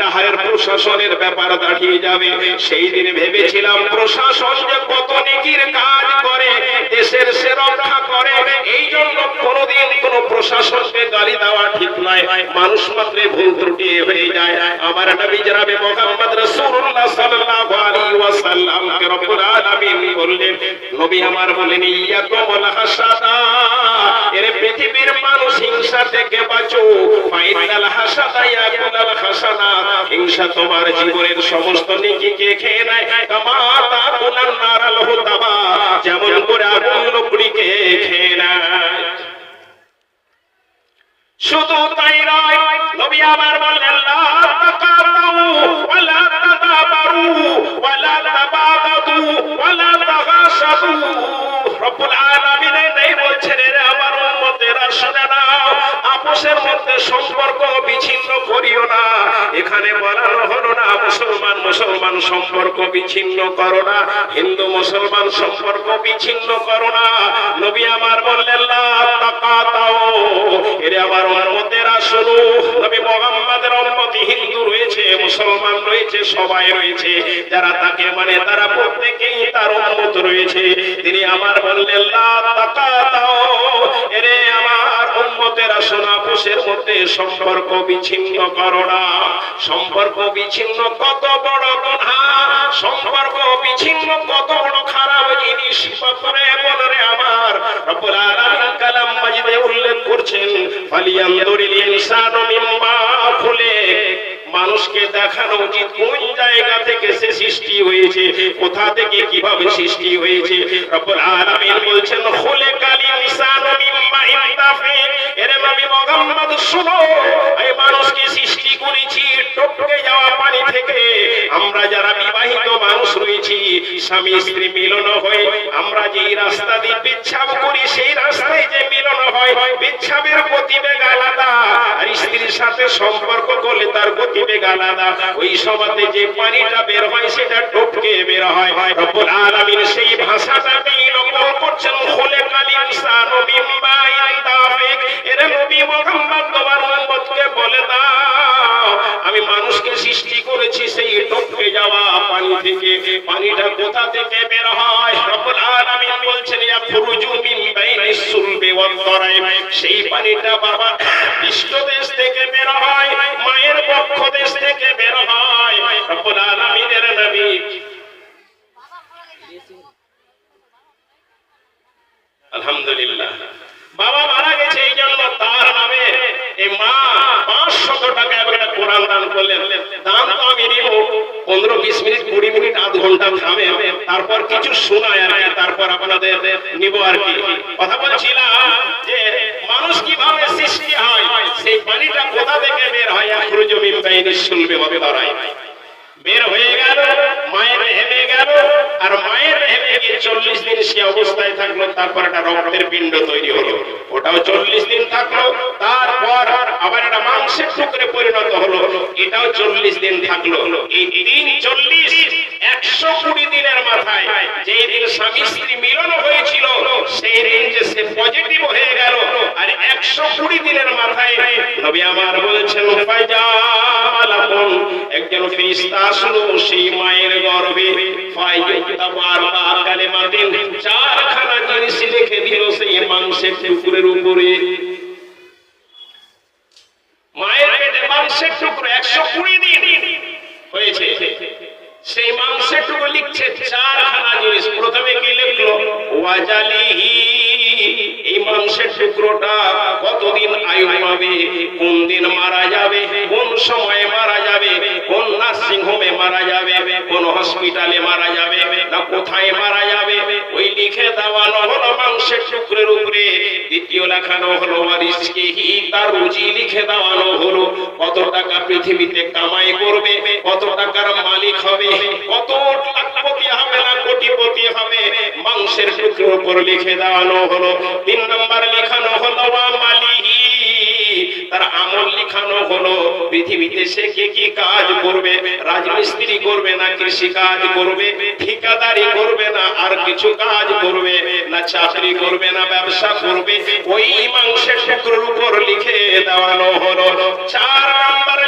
পানিটাহারের প্রশাসনের ব্যাপার দাঁড়িয়ে যাবে। সেই দিন ভেবেছিলাম প্রশাসন যে কত নেকির কাজ করে, দেশের সে রক্ষা করে। এই জন্য কোনোদিন কোন প্রশাসনকে গালি দেওয়া ঠিক নয়। মানুষ মাত্রে ভুল ত্রুটি হয়ে যায়। আমার নবী জনাবে মোহাম্মদ রাসূলুল্লাহ সাল্লাল্লাহু বললেন, নবী আমার বলেন, ইয়াকুমুল হাসাদা এর পৃথিবীর মানুষ হিংসা থেকে বাঁচো। ফাইনাল হাসাদা ইয়াকুলাল হাসানা। হিংসা তোমার জীবনের সমস্ত নেকিকে খেয়ে নেয়। কামা তাকুলান নারাল হুতাবা। যেমন করে আগুন লকড়িকে খেয়ে নেয়। শুধু তাই নয়, নবী আমার বললেন, লা তাকাতাউ ওয়ালা তাদাবারু ওয়ালা তাবাগাদু ওয়ালা তাগাসাদু রব্বুল আপোষের মধ্যে সম্পর্ক বিচ্ছিন্ন করিও না। এখানে বলানো হলো না, মুসলমান মুসলমান সম্পর্ক বিচ্ছিন্ন করো না, হিন্দু মুসলমান সম্পর্ক বিচ্ছিন্ন করো না। নবী আমার বললেন মানে তারা প্রত্যেকেই তার উম্মত রয়েছে। তিনি আমার বললেন শোনা পুষের মধ্যে সম্পর্ক বিচ্ছিন্ন করো না। সম্পর্ক বিচ্ছিন্ন কত বড় গুনাহ সম্পর্ক বিচ্ছিন্ন কত বড় খারাপ জিনিস। বলরে আমার। উল্লেখ করছেন মানুষকে দেখানো উচিত কোন জায়গা থেকে সে সৃষ্টি হয়েছে, কোথা থেকে কীভাবে সৃষ্টি হয়েছে। বলছেন, খুলিকাল ইনসানু মিম্মা মুহাম্মদ শুনো, এই মানুষকে সৃষ্টি করেছি, টপকে যাওয়া পানি থেকে। আমরা যারা বিবাহিত মানুষ রয়েছি, স্বামী স্ত্রী মিলন হয়, আমরা যেই রাস্তা দিয়ে পেচ্ছাব করি, সেই রাস্তায় যে মিলন হয় পেচ্ছাবের গতিবেগ আলাদা। আর স্ত্রীর সাথে সম্পর্ক করলে তার গতিবেগ আলাদা। ওই সমাতে যে পানিটা বের হয়, সেটা টপকে বের হয়। সেই ভাষাটা নকল সৃষ্টি সেই টপকে যাওয়া পানি থেকে, পানিটা কোথা থেকে বের হয়? বলছেন সেই পানিটা বাবা দেশ থেকে বের হয়, মায়ের দেশ থেকে বের হয়। আলহামদুলিল্লাহ। বাবা মারা গেছে এই জন্য তার নামে এই মা পাঁচশত টাকা দান করলেন দান তো আমি নিব। পনেরো, বিশ মিনিট, কুড়ি মিনিট, আধ ঘণ্টা থামে। তারপর কিছু শোনায় আর তারপর আপনাদের নিব আর কি। কথা বলছিলাম যে, মানুষ কীভাবে সৃষ্টি হয়, সেই পানিটা কোথা থেকে বের হয়? আখরু জমিন বাইনি শুনবে হবে ধরায় বের হয়ে গেল, মায়ের হেমে গেল, আর মায়ের হেমে গিয়ে চল্লিশ দিন সে অবস্থায় থাকল, তারপর একটা রক্তের পিণ্ড তৈরি হলো। ওটাও চল্লিশ দিন থাকল, তারপর আবার একটা পরিণত হলো। এটাও চল্লিশ দিন থাকল। এই দিন চল্লিশ একশো কুড়ি দিনের মাথায় যেই দিন স্বামী স্ত্রী মিলন হয়েছিল, সেই দিন যে সে পজিটিভ হয়ে গেল, আর একশো কুড়ি দিনের মাথায় নবী আমার বলছেন একজন ফেরেশতা আসলো, সেই মায়ের গর্ভে চারখানা জিনিস লিখে দিল সেই মাংসের টুকরের উপরে মায়ের পেটে মাংসের টুকরো একশো কুড়ি দিন হয়েছে সেই মাংসের টুকরো লিখছে চারখানা জিনিস। প্রথমে কি লিখলো? ওয়াজালিহি, এই মাংসের টুকরোটা কতদিন আয়ু পাবে? কোন দিন মারা যাবে? কোন সময়ে মারা যাবে? কোন নার্সিং হোমে মারা যাবে? কোন হসপিটালে মারা যাবে? না কোথায় মারা যাবে? ওই লিখে দেওয়ানো হলো মাংসের টুকরের উপরে। দ্বিতীয় লেখানো হলো ওয়ারিসকেহি, তার রুজি লিখে দেওয়ানো হলো কত টাকা পৃথিবীতে কামাই করবে? কত টাকার মালিক হবে? কত লাখপতি হবে না কোটিপতি হবে মাংসের টুকরোর উপর লিখে দেওয়ানো হলো। তিন নম্বর লেখানো হলো মালিহি। তার আমল লিখানো হলো, পৃথিবীতে সে কে কি কাজ করবে? রাজমিস্ত্রি করবে না কৃষি কাজ করবে? ঠিকাদারি করবে না, আর কিছু কাজ করবে? না চাকরি করবে না, ব্যবসা করবে? ওই মাংসের টুকরোর উপর লিখে দেওয়ানো হলো। চার নম্বর